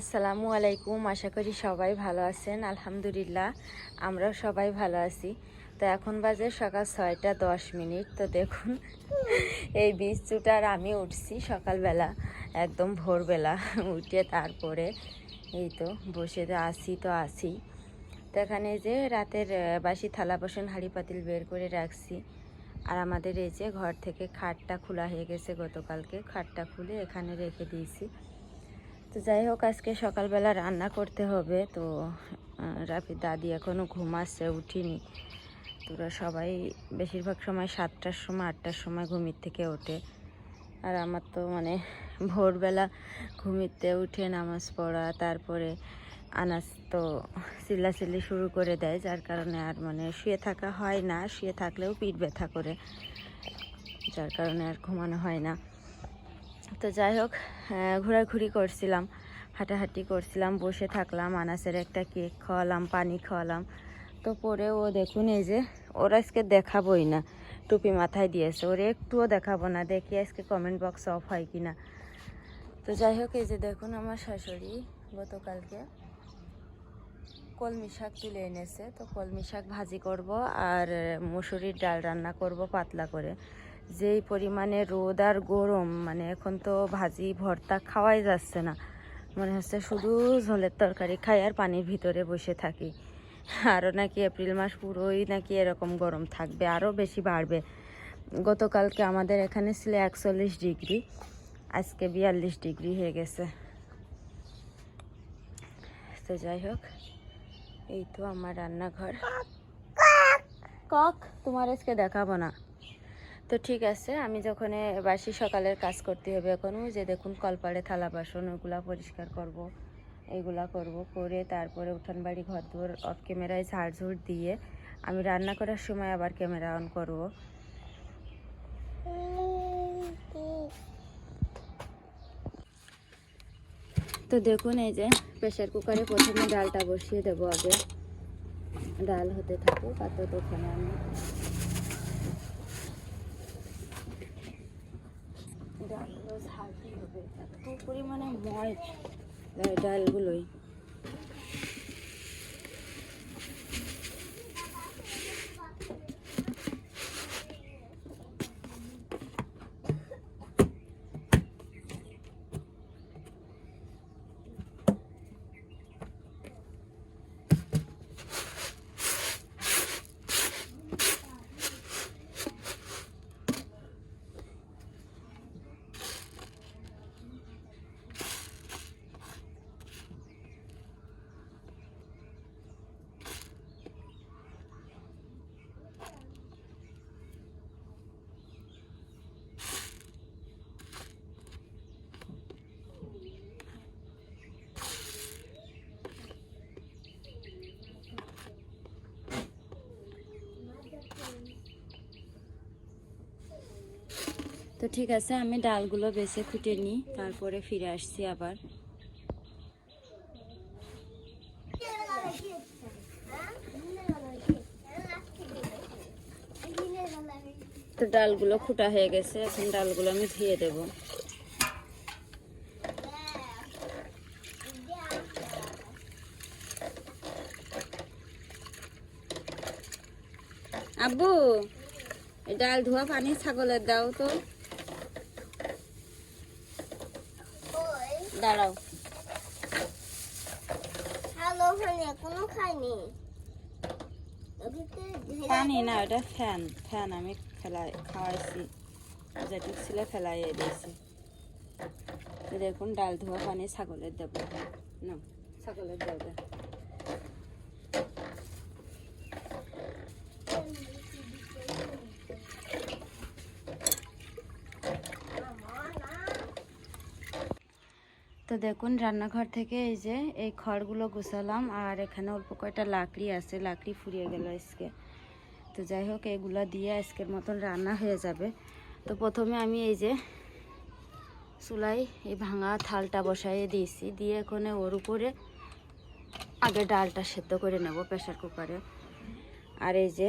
আসসালামু আলাইকুম, আশা করি সবাই ভালো আছেন। আলহামদুলিল্লাহ, আমরাও সবাই ভালো আছি। তো এখন বাজে সকাল ছয়টা দশ মিনিট। তো দেখুন, এই বীজ চুটার আমি উঠছি সকালবেলা, একদম ভোরবেলা উঠে তারপরে এই তো বসে তো আসি তো আসি তো এখানে যে রাতের বাসি থালা বাসন, হাঁড়ি পাতিল বের করে রাখছি। আর আমাদের এই যে ঘর থেকে খাটটা খোলা হয়ে গেছে গতকালকে, খাটটা খুলে এখানে রেখে দিয়েছি। তো যাই হোক, আজকে সকালবেলা রান্না করতে হবে। তো রাফির দাদি এখনও ঘুমাচ্ছে উঠিনি। তোরা সবাই বেশিরভাগ সময় সাতটার সময়, আটটার সময় ঘুমির থেকে ওঠে। আর আমার তো মানে ভোরবেলা ঘুমিতে উঠে নামাজ পড়া, তারপরে আনাজ তো চিল্লাচিল্লি শুরু করে দেয়, যার কারণে আর মানে শুয়ে থাকা হয় না। শুয়ে থাকলেও পিঠ ব্যথা করে, যার কারণে আর ঘুমানো হয় না। তো যাই হোক ঘোরাঘুরি করছিলাম, হাঁটাহাঁটি করছিলাম, বসে থাকলাম, আনাসের একটা কেক খাওয়ালাম, পানি খাওয়ালাম। তো পরে ও দেখুন এই যে, ওরা আজকে দেখাবোই না, টুপি মাথায় দিয়েছে। ওরে একটুও দেখাবো না, দেখি আজকে কমেন্ট বক্স অফ হয় কি না। তো যাই হোক, এই যে দেখুন আমার শাশুড়ি গতকালকে কলমি শাক তুলে এনেছে। তো কলমি শাক ভাজি করব আর মুসুরির ডাল রান্না করব পাতলা করে। যেই পরিমাণে রোদ আর গরম মানে এখন তো ভাজি ভর্তা খাওয়াই যাচ্ছে না। মনে হচ্ছে শুধু ঝোলের তরকারি খাই আর পানির ভিতরে বসে থাকি। আরও নাকি এপ্রিল মাস পুরোই নাকি এরকম গরম থাকবে আরও বেশি বাড়বে। গতকালকে আমাদের এখানে ছিল একচল্লিশ ডিগ্রি আজকে বিয়াল্লিশ ডিগ্রি হয়ে গেছে। তো যাই হোক এই তো আমার রান্নাঘর। কক তোমার আজকে দেখাবো না। তো ঠিক আছে, আমি যখন বাসি সকালের কাজ করতে হবে এখন যে দেখুন কলপাড়ে থালা বাসন ওগুলা পরিষ্কার করব। এগুলা করব, করে তারপরে উঠান বাড়ি ঘর দুয়ার অফ ক্যামেরায় ঝাড়ঝুড় দিয়ে আমি রান্না করার সময় আবার ক্যামেরা অন করব। তো দেখুন এই যে প্রেশার কুকারে প্রথমে ডালটা বসিয়ে দেবো আগে। ডাল হতে থাকুক আর ততক্ষণে আমি ডালগুলো ঝালতে হবে। এত পরিমাণে ময় ডালগুলোই। তো ঠিক আছে, আমি ডালগুলো বেছে খুঁটে নিই, তারপরে ফিরে আসছি আবার। তো ডালগুলো খুঁটা হয়ে গেছে, এখন ডালগুলো আমি ধুয়ে দেব। আব্বু ডাল ধোয়া পানি ছাগলের দাও তো। দাঁড়াও। এখনও খাইনি? পানি না ওটা ফ্যান ফ্যান আমি ফেলাই খাওয়াইছি। যেটুক ছিল ফেলাইয়ে দিয়েছি। দেখুন ডাল ধোয়া পানি ছাগলের দেবো। না ছাগলের দেবো। তো দেখুন, রান্নাঘর থেকে এই যে এই খড়গুলো গুছালাম আর এখানে অল্প কয়টা লাকড়ি আছে, লাকড়ি ফুরিয়ে গেল আজকে। তো যাই হোক, এগুলো দিয়ে আজকের মতন রান্না হয়ে যাবে। তো প্রথমে আমি এই যে চুলাই এই ভাঙা থালটা বসাইয়ে দিয়েছি, দিয়ে এখানে ওর উপরে আগে ডালটা সেদ্ধ করে নেব প্রেশার কুকারে। আর এই যে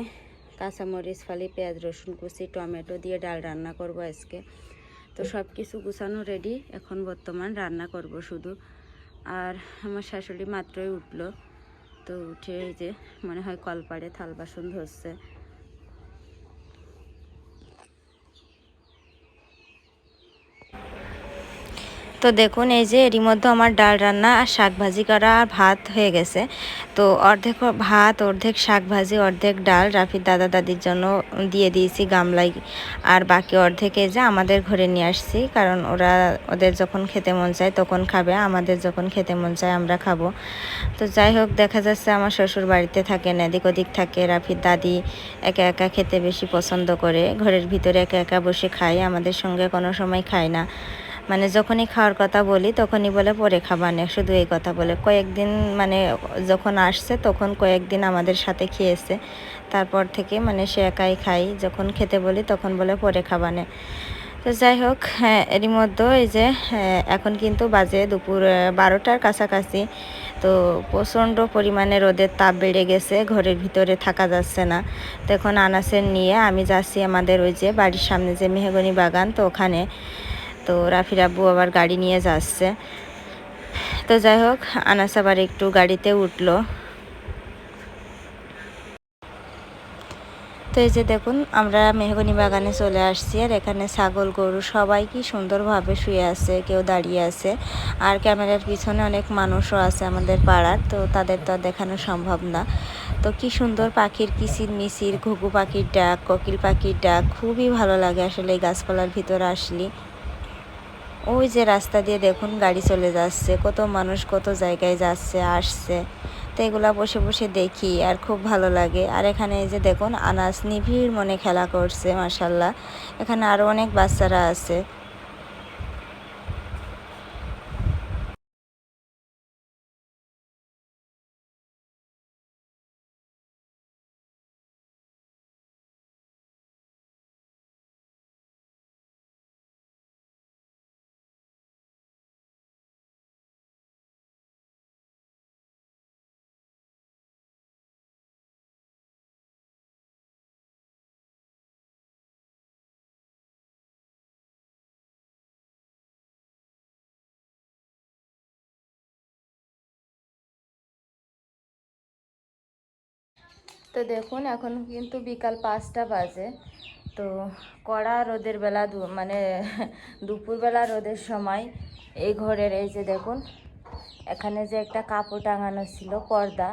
কাঁচামরিচ ফালি, পেঁয়াজ রসুন কুচি, টমেটো দিয়ে ডাল রান্না করব আজকে। তো সব কিছু গুছানো রেডি এখন বর্তমান রান্না করব শুধু। আর আমার শাশুড়ি মাত্রই উঠল, তো উঠে এই যে মনে হয় কলপাড়ে থাল বাসন ধরছে। তো দেখুন, এই যে এরই মধ্যে আমার ডাল রান্না আর শাক ভাজি করা আর ভাত হয়ে গেছে। তো অর্ধেক ভাত, অর্ধেক শাক ভাজি অর্ধেক ডাল রাফির দাদা দাদির জন্য দিয়ে দিয়েছি গামলাই আর বাকি অর্ধেক যে আমাদের ঘরে নিয়ে আসছি, কারণ ওরা ওদের যখন খেতে মন চায় তখন খাবে, আমাদের যখন খেতে মন চায় আমরা খাব। তো যাই হোক, দেখা যাচ্ছে আমার শ্বশুর বাড়িতে থাকেন, এদিক ওদিক থাকে, রাফির দাদি একা একা খেতে বেশি পছন্দ করে। ঘরের ভিতরে একা একা বসে খায়, আমাদের সঙ্গে কোনো সময় খায় না। মানে যখনই খাওয়ার কথা বলি তখনই বলে পরে খাবানে শুধু এই কথা বলে। কয়েকদিন মানে যখন আসছে তখন কয়েকদিন আমাদের সাথে খেয়েছে। তারপর থেকে মানে সে একাই খাই। যখন খেতে বলি তখন বলে পরে খাবানে তো যাই হোক হ্যাঁ এরই মধ্যে এই যে হ্যাঁ, এখন কিন্তু বাজে দুপুর বারোটার কাছাকাছি। তো প্রচণ্ড পরিমাণে রোদের তাপ বেড়ে গেছে ঘরের ভিতরে থাকা যাচ্ছে না। তো এখন আনাসের নিয়ে আমি যাচ্ছি আমাদের ওই যে বাড়ির সামনে যে মেহগনি বাগান তো ওখানে। তো রাফির আব্বু আবার গাড়ি নিয়ে যাচ্ছে। তো যাই হোক, আনাস আবার একটু গাড়িতে উঠল। তো এই যে দেখুন, আমরা মেহগনি বাগানে চলে আসছি আর এখানে ছাগল, গরু সবাই কি সুন্দরভাবে শুয়ে আছে, কেউ দাঁড়িয়ে আছে। আর ক্যামেরার পিছনে অনেক মানুষও আছে আমাদের পাড়ার, তো তাদের তো দেখানো সম্ভব না। তো কি সুন্দর পাখির কিচির মিচির, ঘুঘু পাখির ডাক, কোকিল পাখির ডাক, খুবই ভালো লাগে আসলে এই গাছপালার ভিতরে আসলি। ওই যে রাস্তা দিয়ে দেখুন গাড়ি চলে যাচ্ছে, কত মানুষ কত জায়গায় যাচ্ছে, আসছে। তো এগুলা বসে বসে দেখি আর খুব ভালো লাগে। আর এখানে এই যে দেখুন, আনাস নিবিড় মনে খেলা করছে মাসাল্লাহ এখানে আরও অনেক বাচ্চারা আছে। তো দেখুন, এখন কিন্তু বিকাল পাঁচটা বাজে। তো কড়া রোদের বেলা মানে দুপুরবেলা রোদের সময় এই ঘরের এই যে দেখুন, এখানে যে একটা কাপড় টাঙানো ছিল, পর্দা,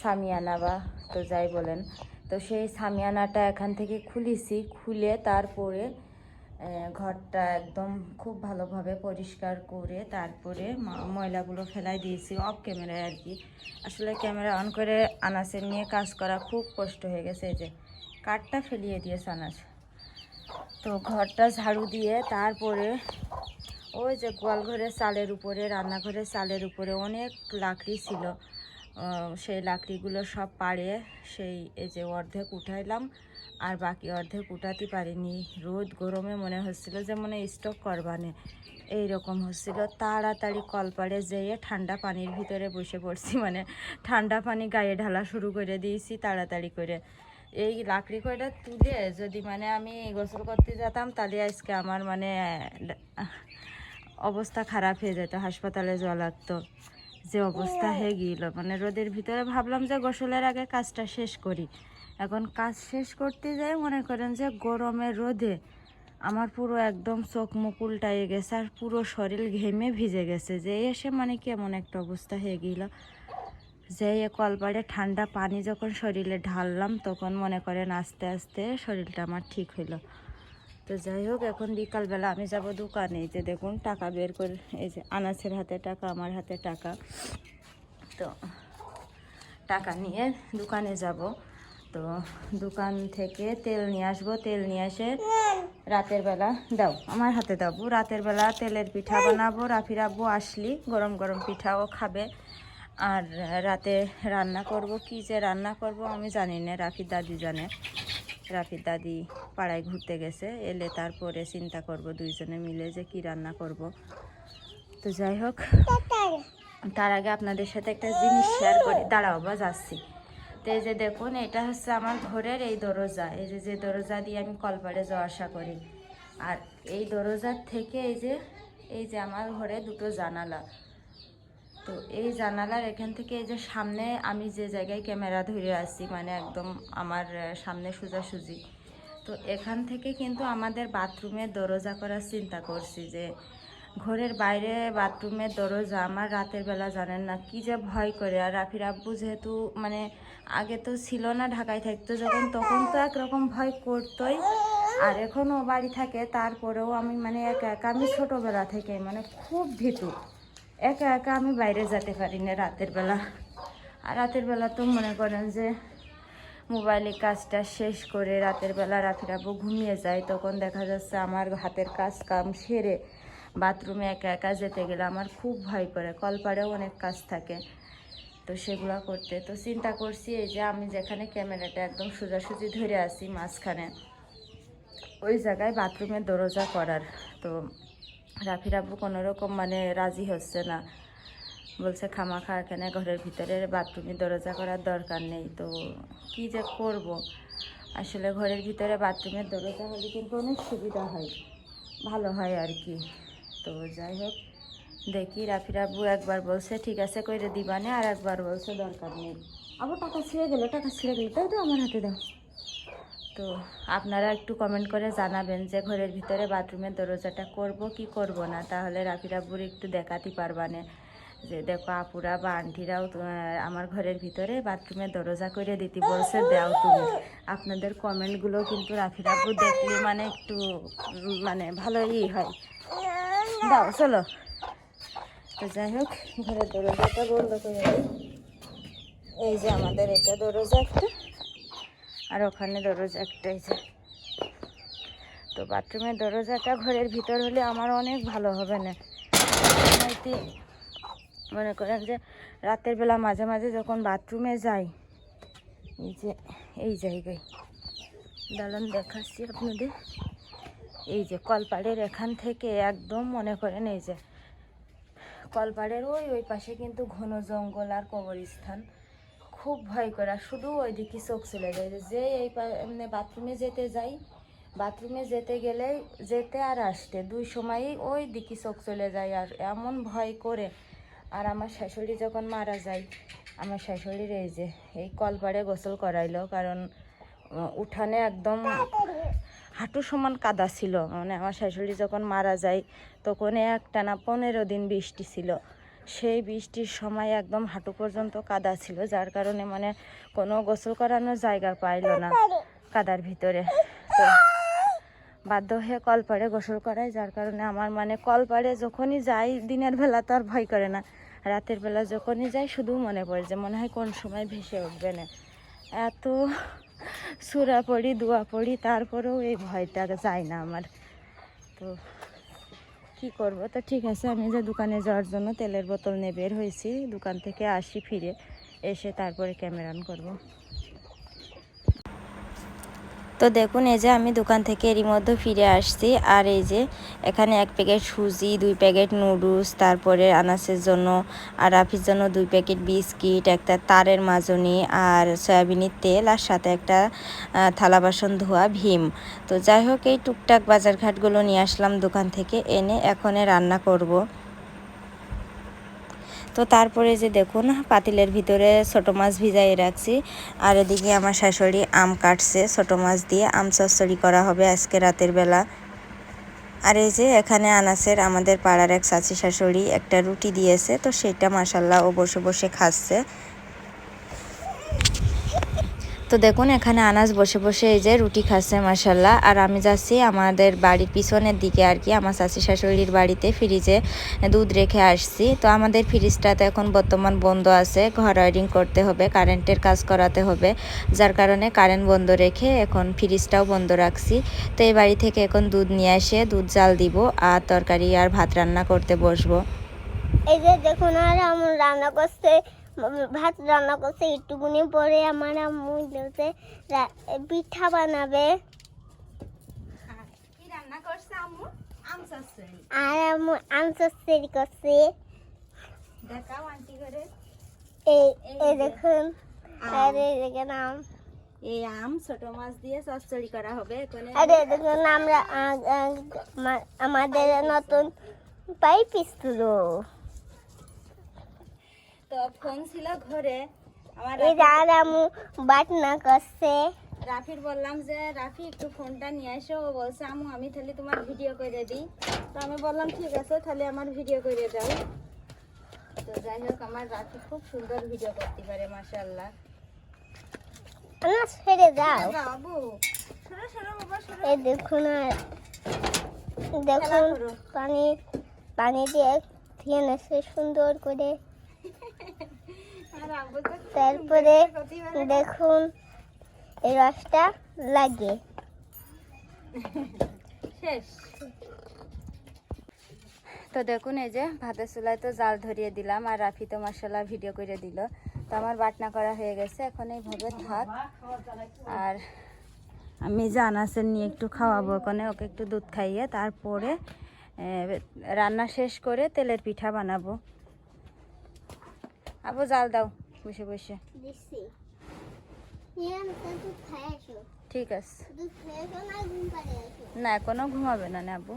সামিয়ানা বা তো যাই বলেন। তো সেই সামিয়ানাটা এখান থেকে খুলিছি, খুলে তারপরে ঘরটা একদম খুব ভালোভাবে পরিষ্কার করে তারপরে ময়লাগুলো ফেলাই দিয়েছি অফ ক্যামেরায় আর কি। আসলে ক্যামেরা অন করে আনাসের নিয়ে কাজ করা খুব কষ্ট হয়ে গেছে এই যে। কাঠটা ফেলিয়ে দিয়েছে আনাস। তো ঘরটা ঝাড়ু দিয়ে তারপরে ওই যে গোয়ালঘরের চালের উপরে, রান্নাঘরের চালের উপরে অনেক লাকড়ি ছিল। সেই লাকড়িগুলো সব পাড়ে সেই এই যে অর্ধেক উঠাইলাম, আর বাকি অর্ধেক উঠাতে পারিনি। রোদ গরমে মনে হচ্ছিল যে মনে স্টক করবানে। এইরকম হচ্ছিল। তাড়াতাড়ি কলপাড়ে যেয়ে ঠান্ডা পানির ভিতরে বসে পড়ছি। মানে ঠান্ডা পানি গায়ে ঢালা শুরু করে দিয়েছি তাড়াতাড়ি করে। এই লাকড়ি কয়টা তুলে যদি মানে আমি গোসল করতে যেতাম, তাহলে আজকে আমার মানে অবস্থা খারাপ হয়ে যেত, হাসপাতালে যাওয়া যে অবস্থা হয়ে। গিয়েছিল মানে রোদের ভিতরে ভাবলাম যে গোসলের আগে কাজটা শেষ করি। এখন কাজ শেষ করতে যাই মনে করেন যে গরমের রোদে আমার পুরো একদম চোখ মুখ উল্টাইয়ে গেছে আর পুরো শরীর ঘেমে ভিজে গেছে। যে এসে মানে কেমন একটা অবস্থা হয়ে গেল যে এ কলপাড়ে ঠান্ডা পানি যখন শরীরে ঢাললাম তখন মনে করেন আস্তে আস্তে শরীরটা আমার ঠিক হইল। তো যাই হোক, এখন বিকালবেলা আমি যাব দোকানে। যে দেখুন, টাকা বের করে, এই যে আনাসের হাতে টাকা, আমার হাতে টাকা। তো টাকা নিয়ে দোকানে যাব। তো দোকান থেকে তেল নিয়ে আসব। তেল নিয়ে এসে রাতের বেলা দাও, আমার হাতে দাও রাতের বেলা তেলের পিঠা বানাবো, রাফি রাব্বু আসলি, গরম গরম পিঠাও খাবে। আর রাতে রান্না করব, কি যে রান্না করব আমি জানি না রাফির দাদি জানে। রাফির দাদি পাড়ায় ঘুরতে গেছে, এলে তারপরে চিন্তা করব দুইজনে মিলে যে কি রান্না করব। তো যাই হোক, তার আগে আপনাদের সাথে একটা জিনিস শেয়ার করি। দাঁড়াও বা যাচ্ছি। তো এই যে দেখুন, এটা হচ্ছে আমার ঘরের এই দরজা। এই যে যে দরজা দিয়ে আমি কলপাড়ে যাওয়া আসা করি। আর এই দরজার থেকে এই যে এই যে আমার ঘরে দুটো জানালা। তো এই জানালার এখান থেকে এই যে সামনে আমি যে জায়গায় ক্যামেরা ধরে আছি মানে একদম আমার সামনে সোজাসুজি, তো এখান থেকে কিন্তু আমাদের বাথরুমের দরজা করার চিন্তা করছি যে ঘরের বাইরে বাথরুমের দরজা আমার রাতের বেলা জানেন না কি যে ভয় করে। আর রাফির আব্বু যেহেতু মানে আগে তো ছিল না, ঢাকায় থাকতো যখন, তখন তো একরকম ভয় করতোই। আর এখনও বাড়ি থাকে, তারপরেও আমি মানে একা একা, আমি ছোটোবেলা থেকে মানে খুব ভীতু। একা একা আমি বাইরে যেতে পারি না রাতের বেলা। আর রাতের বেলা তো মনে করেন যে মোবাইলে কাজটা শেষ করে রাতের বেলা রাফিরাবু ঘুমিয়ে যায়, তখন দেখা যাচ্ছে আমার হাতের কাজ কাম সেরে বাথরুমে একা একা যেতে গেলে আমার খুব ভয় করে, কলপাড়েও অনেক কাজ থাকে। তো সেগুলো করতে তো চিন্তা করছি, এই যে আমি যেখানে ক্যামেরাটা একদম সোজাসুজি ধরে আছি মাঝখানে, ওই জায়গায় বাথরুমের দরজা করার। তো রাফির আব্বু কোনো রকম মানে রাজি হচ্ছে না। বলছে খামাখা এখানে ঘরের ভিতরে বাথরুমের দরজা করার দরকার নেই। তো কি যে করব? আসলে ঘরের ভিতরে বাথরুমের দরজা হলে কিন্তু অনেক সুবিধা হয়। ভালো হয় আর কি। তো যাই হোক, দেখি রাফির আব্বু একবার বলছে, ঠিক আছে, কইরে দিবানে আর একবার বলছে, দরকার নেই। আবার টাকা ছিঁড়ে গেলো, টাকা ছিঁড়ে গেলো। তাই তো আমার হাতে দাও। তো আপনারা একটু কমেন্ট করে জানাবেন যে ঘরের ভিতরে বাথরুমের দরজাটা করব কি করব না? তাহলে রাফির আব্বুর একটু দেখাতে পারবানে যে দেখো আপুরা বা আন্টিরাও আমার ঘরের ভিতরে বাথরুমের দরজা করে দিতে, বলছে দাও তুমি। আপনাদের কমেন্টগুলো কিন্তু রাফির আব্বু দেখলে মানে একটু মানে ভালোই হয়। দাও, চলো। তো যাই হোক, ঘরের দরজাটা বন্ধ করে এই যে আমাদের এটা দরজা একটা। আর ওখানে দরজা একটাই যে। তো বাথরুমের দরজাটা ঘরের ভিতর হলে আমার অনেক ভালো হবে না। মনে করেন যে রাতের বেলা মাঝে মাঝে যখন বাথরুমে যাই, এই যে, এই জায়গায়। দালান দেখাচ্ছি আপনাদের। এই যে কলপাড়ের এখান থেকে একদম মনে করেন এই যে, কলপাড়ের ওই ওই পাশে কিন্তু ঘন জঙ্গল আর কবরস্থান। খুব ভয় করে শুধু ওই দিকে চোখ চলে যায় যে এই এমনি বাথরুমে যেতে যাই, বাথরুমে যেতে গেলে যেতে আর আসতে, দুই সময়ই ওই দিকে চোখ চলে যায় আর এমন ভয় করে। আর আমার শাশুড়ি যখন মারা যায়, আমার শাশুড়ির এই যে, এই কলপাড়ে গোসল করাইলো, কারণ উঠানে একদম হাঁটু সমান কাদা ছিল। মানে আমার শাশুড়ি যখন মারা যায়, তখন একটানা পনেরো দিন বৃষ্টি ছিল। সেই বৃষ্টির সময় একদম হাঁটু পর্যন্ত কাদা ছিল, যার কারণে মানে কোনো গোসল করানোর জায়গা পাইলো না কাদার ভিতরে। তো বাধ্য হয়ে কলপাড়ে গোসল করায় যার কারণে আমার মানে কলপাড়ে যখনই যাই, দিনের বেলা তো আর ভয় করে না। রাতের বেলা যখনই যাই, শুধু মনে পড়ে যে মনে হয় কোন সময় ভেসে উঠবে না। এত সুরা পড়ি, দোয়া পড়ি, তারপরেও এই ভয়টা যায় না আমার। তো কি করব? তো ঠিক আছে, আমি যে দোকানে যাওয়ার জন্য তেলের বোতল নিয়ে বের হয়েছি। দোকান থেকে আসি ফিরে, এসে তারপরে ক্যামেরান করব। তো দেখুন, এই যে আমি দোকান থেকে এরই মধ্যে ফিরে আসছি আর এই যে এখানে এক প্যাকেট সুজি, দুই প্যাকেট নুডলস, তারপরে আনাসের জন্য আর রাফির জন্য দুই প্যাকেট বিস্কিট, একটা তারের মাজনি আর সয়াবিনের তেল আর সাথে একটা থালা বাসন ধোয়া ভীম তো যাই হোক, এই টুকটাক বাজারঘাটগুলো নিয়ে আসলাম দোকান থেকে, এনে এখনে রান্না করব। তো তারপরে যে দেখুন, পাতিলের ভিতরে ছোট মাছ ভিজাই রাখছি। আর এদিকে আমার শাশুড়ি আম কাটছে, ছোট মাছ দিয়ে আম চচ্চড়ি করা হবে আজকে রাতের বেলা। আর এই যে এখানে আনাসের আমাদের পাড়ার এক চাচি শাশুড়ি একটা রুটি দিয়েছে, তো সেটা মাসাল্লাহ ও বসে বসে খাচ্ছে। তো দেখুন, এখানে আনাজ বসে বসে এই যে রুটি খাচ্ছে মাসাল্লাহ আর আমি যাচ্ছি আমাদের বাড়ির পিছনের দিকে আর কি। আমার শাশি শাশুড়ির বাড়িতে ফ্রিজে দুধ রেখে আসছি। তো আমাদের ফ্রিজটা তো এখন বর্তমান বন্ধ আছে। ঘর ওয়ারিং করতে হবে, কারেন্টের কাজ করাতে হবে। যার কারণে কারেন্ট বন্ধ রেখে এখন ফ্রিজটাও বন্ধ রাখছি। তো এই বাড়ি থেকে এখন দুধ নিয়ে এসে দুধ জাল দিব আর তরকারি আর ভাত রান্না করতে বসবো। এই যে দেখুন, আর আমার রান্না করছে। ভাত রান্না করছে একটুকুনি পরে আমার আম্মু বলছে পিঠা বানাবে। করছে আর আম্মু আনসারি করছে। দেখাও আন্টি করে। এই দেখুন আর এই দেখেন আম। এই আম ছোট মাছ দিয়ে চচ্চড়ি করা হবে এখানে আর এই দেখুন আমরা আমাদের নতুন পাইপ স্কুল। তো ফোন ছিল ঘরে। আমার আমু বাটনা করছে। রাফির বললাম যে রাফি একটু ফোনটা নিয়ে এসো। ও বলছে আমু আমি তাহলে তোমার ভিডিও করে দিই। তো আমি বললাম ঠিক আছে তাহলে আমার ভিডিও করে দাও। তো যাই হোক আমার রাফি খুব সুন্দর ভিডিও করতে পারে মাশাল্লাহ ছেড়ে দাও। বাবু। সরো সরো বাবা সরো। এই দেখুন দেখুন পানি পানি দিয়ে ধুয়ে নেছে সুন্দর করে তারপরে। দেখুন, এই রসটা লাগে। তো দেখুন, এই যে ভাতের চুলায় তো জাল ধরিয়ে দিলাম আর রাফি তো মশলা ভিডিও করে দিল। তো আমার বাটনা করা হয়ে গেছে, এখন এইভাবে থাক। আর আমি জানাসের নিয়ে একটু খাওয়াবো ওখানে, ওকে একটু দুধ খাইয়ে তারপরে রান্না শেষ করে তেলের পিঠা বানাবো। আবু, জাল দাও। বসে বসে। ঠিক আছে। না এখনও ঘুমাবে না আবু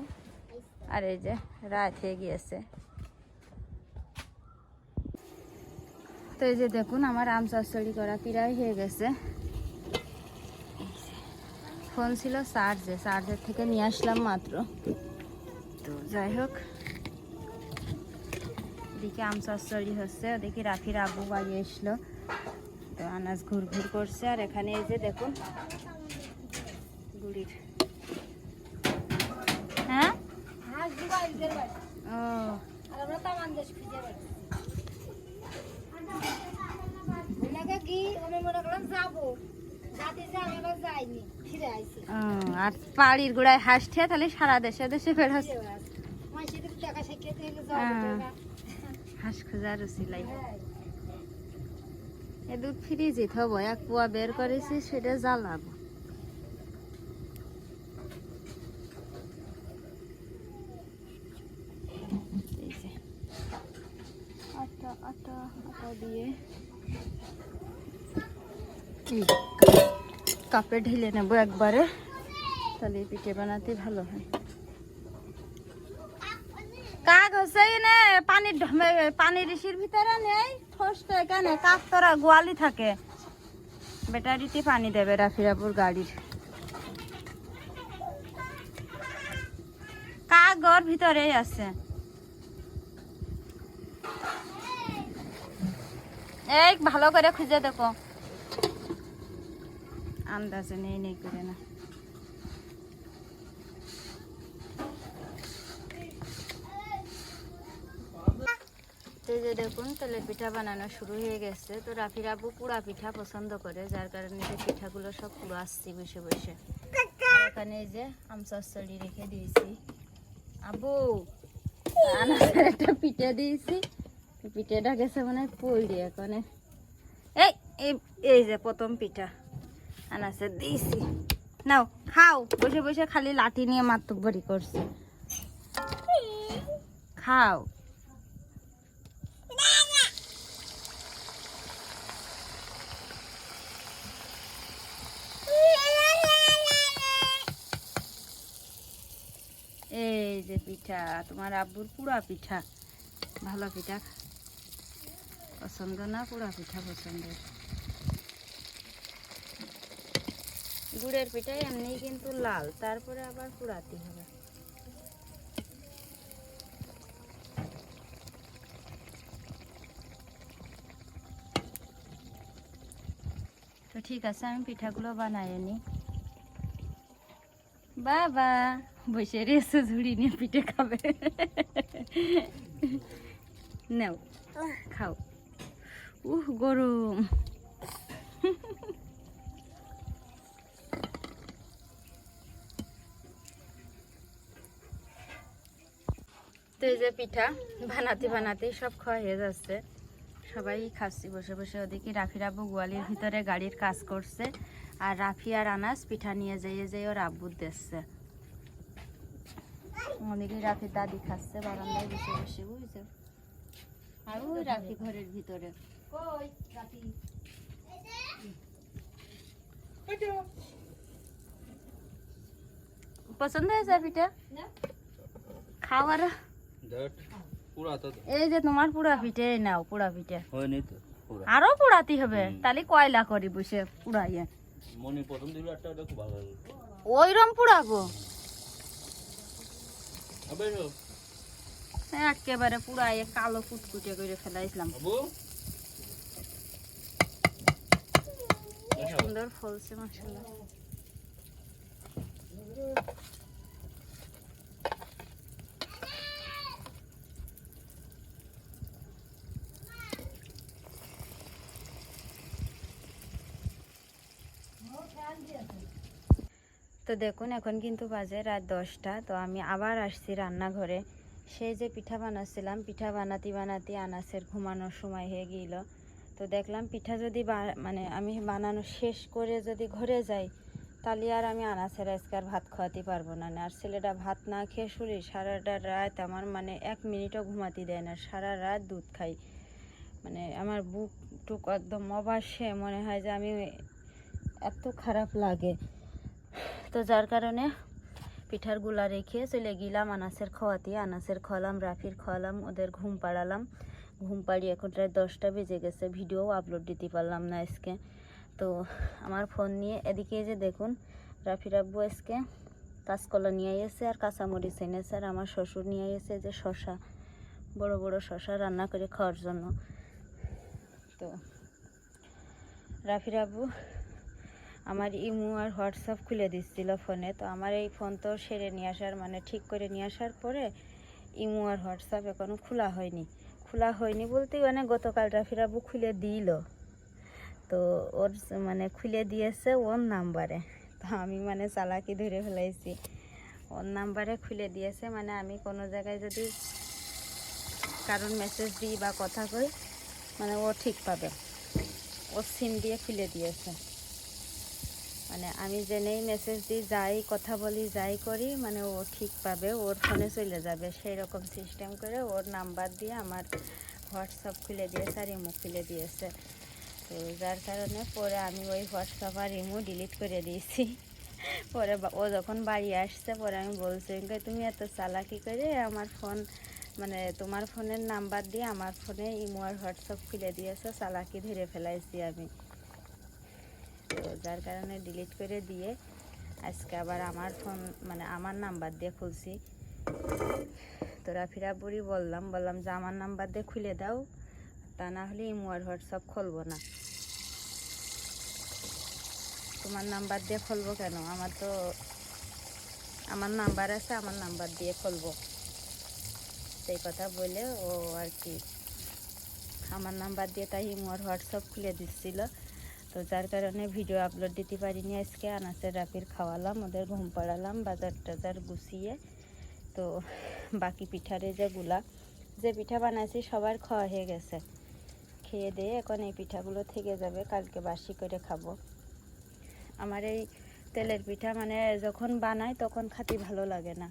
আর এই যে রাত হয়ে গিয়েছে। তো এই যে দেখুন আমার আম চচ্চড়ি করা প্রায় হয়ে গেছে। ফোন ছিল চার্জে চার্জের থেকে নিয়ে আসলাম মাত্র। তো যাই হোক এদিকে আম চচ্চড়ি হচ্ছে ওদিকে রাফির আবু বাড়ি এসলো তো আনাজ ঘুর ঘুর করছে আর এখানে এই যে দেখুন গুড়ির। হ্যাঁ? ও। আর বাড়ির গোড়ায় হাসছে তাহলে সারা দেশে দেশে বেরোচ্ছে হাঁস খোঁজার সিলাই এ দুধ ফ্রিজে থব এক পোয়া বের করেছি সেটা জ্বালাবো। আটা আটা আটা দিয়ে। কাপে ঢেলে নেব একবারে তাহলে পিঠে বানাতে ভালো হয়। হচ্ছে নে পানির পানির ইসির ভিতরে নেই, ঠোসটা এখানে কাক তোরা গোয়ালি থাকে। ব্যাটারিতে পানি দেবে রাফিরাপুর গাড়ির। কাক ভিতরেই আছে। এই ভালো করে খুঁজে দেখো। আন্দাজে নেই নেই করে না। তো যে দেখুন, তেলের পিঠা বানানো শুরু হয়ে গেছে। তো রাফির আবু পুরা পিঠা পছন্দ করে, যার কারণে যে পিঠাগুলো সব পুরো আসছি বসে বসে। এখানে যে আমচড়ি রেখে দিয়েছি। আবু আনাজের একটা পিঠে দিয়েছি। পিঠেটা গেছে মানে পড়ি এখানে। এই, এই- যে প্রথম পিঠা আনাসে দিয়েছি। নাও, খাও। বসে বসে খালি লাঠি নিয়ে মাতব্বরি করছে। খাও। এই যে পিঠা, তোমার আব্বুর পুরা পিঠা। ভালো পিঠা। পছন্দ না পুরা পিঠা পছন্দ গুড়ের পিঠা এমনি কিন্তু লাল, তারপরে আবার পুরাতে হবে। তো ঠিক আছে, আমি পিঠাগুলো বানাই নি বাবা, বসে রেসে, ঝুড়ি নিয়ে পিঠে খাবে। নাও, খাও। উহ, গরম। যে পিঠা, বানাতে বানাতে সব খাওয়া হয়ে যাচ্ছে। সবাই খাচ্ছি, বসে বসে। ওদিকে রাফি রাব্বু গোয়ালির ভিতরে গাড়ির কাজ করছে। আর রাফি আর আনাস পিঠা নিয়ে যাইয়ে যাই ওর আব্বুর দিচ্ছে। ওদিকে রাফির দাদি খাচ্ছে বারান্দায় বসে বসে বুঝছ? আর ওই রাফি ঘরের ভিতরে। পছন্দ হয়েছে পিঠা? খাওয়ার পুরা এই যে তোমার পুরা পিঠে নাও পুরা পিঠে। হয়নি তো পুরা। আরও পুরাতে হবে। তাহলে কয়লা করি বসে পুরাইয়ে। মনে প্রথম দিল একটা ওটা খুব ভালো লাগল। ওইরম পুরাবো হবে তো? একেবারে পুরাই কালো ফুটকুটে করে ফেলাইছিলাম। বাবু? সুন্দর ফলছে মাসাল্লাহ তো দেখুন, এখন কিন্তু বাজে রাত দশটা। তো আমি আবার আসছি রান্নাঘরে। সেই যে পিঠা বানাচ্ছিলাম, পিঠা বানাতে বানাতে আনাসের ঘুমানোর সময় হয়ে গিয়েছিল তো দেখলাম পিঠা যদি মানে আমি বানানো শেষ করে যদি ঘরে যাই, তাহলে আর আমি আনাসের আজকে আর ভাত খাওয়াতে পারব না। আর ছেলেটা ভাত না খেয়ে শুলি সারাটা রাত আমার মানে এক মিনিটও ঘুমাতে দেয় না। সারা রাত দুধ খাই। মানে আমার বুক টুক একদম অবাসে, মনে হয় যে আমি এত খারাপ লাগে। তো যার কারণে পিঠারগুলা রেখে চলে গেলাম, আনাসের খাওয়াতে। আনাসের খাওয়ালাম, রাফির খাওয়ালাম, ওদের ঘুম পাড়ালাম। ঘুম পাড়িয়ে এখন প্রায় দশটা বেজে গেছে ভিডিও আপলোড দিতে পারলাম না আজকে। তো আমার ফোন নিয়ে এদিকে যে দেখুন, রাফির আব্বু আজকে কাঁচকলা নিয়ে এসে আর কাঁচামরিচ এনেছে আর আমার শ্বশুর নিয়ে এসে যে শশা বড় বড় শশা রান্না করে খাওয়ার জন্য। তো রাফির আব্বু আমার ইমু আর হোয়াটসঅ্যাপ খুলে দিচ্ছিল ফোনে। তো আমার এই ফোন তো সেরে নিয়ে আসার মানে ঠিক করে নিয়ে আসার পরে ইমু আর হোয়াটসঅ্যাপ এখনও খোলা হয়নি। খোলা হয়নি বলতেই মানে গতকাল রাফির আব্বু খুলে দিল। তো ওর মানে খুলে দিয়েছে ওর নাম্বারে। তো আমি মানে চালাকি ধরে ফেলাইছি। ওর নাম্বারে খুলে দিয়েছে মানে আমি কোনো জায়গায় যদি কারণ মেসেজ দিই বা কথা কই মানে ও ঠিক পাবে। ও সিম দিয়ে খুলে দিয়েছে। মানে আমি জেনেই মেসেজ দিই যাই কথা বলি যাই করি মানে ও ঠিক পাবে ওর ফোনে চলে যাবে। সেই রকম সিস্টেম করে ওর নাম্বার দিয়ে আমার হোয়াটসঅ্যাপ খুলে দিয়েছে আর ইমো খুলে দিয়েছে। তো যার কারণে পরে আমি ওই হোয়াটসঅ্যাপ আর ইমো ডিলিট করে দিয়েছি। পরে ও যখন বাড়ি আসছে পরে আমি বলছি "ইঙ্কা, তুমি এত চালাকি করে আমার ফোন মানে তোমার ফোনের নাম্বার দিয়ে আমার ফোনে ইমো আর হোয়াটসঅ্যাপ খুলে দিয়েছে চালাকি ধরে ফেলাইছি আমি। তো যার কারণে ডিলিট করে দিয়ে আজকে আবার আমার ফোন মানে আমার নাম্বার দিয়ে খুলছি। তো রাফিরা বুড়ি বললাম বললাম যে আমার নাম্বার দিয়ে খুলে দাও, তা না হলে ইমো আর হোয়াটসঅ্যাপ খুলবো না। তোমার নাম্বার দিয়ে খুলবো কেন? আমার তো, আমার নাম্বার আছে, আমার নাম্বার দিয়ে খুলবো। সেই কথা বলে ও আর কি, আমার নাম্বার দিয়ে তাই ইমো আর হোয়াটসঅ্যাপ খুলে দিচ্ছিল। তো যার কারণে ভিডিও আপলোড দিতে পারিনি আজকে। আনাসের রাপির খাওয়ালাম, ওদের ঘুম পাড়ালাম, বাজার টাজার গুছিয়ে। তো বাকি পিঠারে যেগুলা যে পিঠা বানাইছি সবার খাওয়া হয়ে গেছে। খেয়ে দিয়ে এখন এই পিঠাগুলো থেকে যাবে, কালকে বাসি করে খাব। আমার এই তেলের পিঠা মানে যখন বানাই তখন খাতি ভালো লাগে না।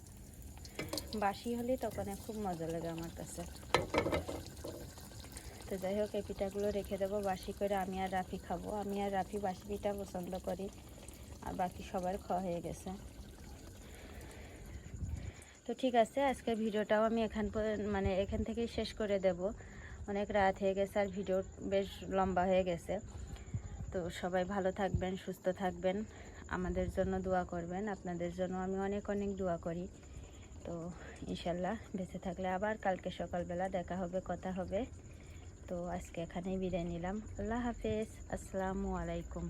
বাসি হলে তখন খুব মজা লাগে আমার কাছে। তো যাই হোক, এই পিঠাগুলো রেখে দেবো। বাসি করে আমি আর রাফি খাব। আমি আর রাফি বাসি পিঠা পছন্দ করি। আর বাকি সবার খাওয়া হয়ে গেছে। তো ঠিক আছে আজকে ভিডিওটাও আমি এখান মানে এখান থেকেই শেষ করে দেব। অনেক রাত হয়ে গেছে আর ভিডিও বেশ লম্বা হয়ে গেছে। তো সবাই ভালো থাকবেন, সুস্থ থাকবেন। আমাদের জন্য দোয়া করবেন। আপনাদের জন্য আমি অনেক অনেক দোয়া করি। তো ইনশাল্লাহ বেঁচে থাকলে আবার কালকে সকালবেলা দেখা হবে, কথা হবে। তো আজকে এখানেই বিদায় নিলাম আল্লাহ হাফেজ আসসালামু আলাইকুম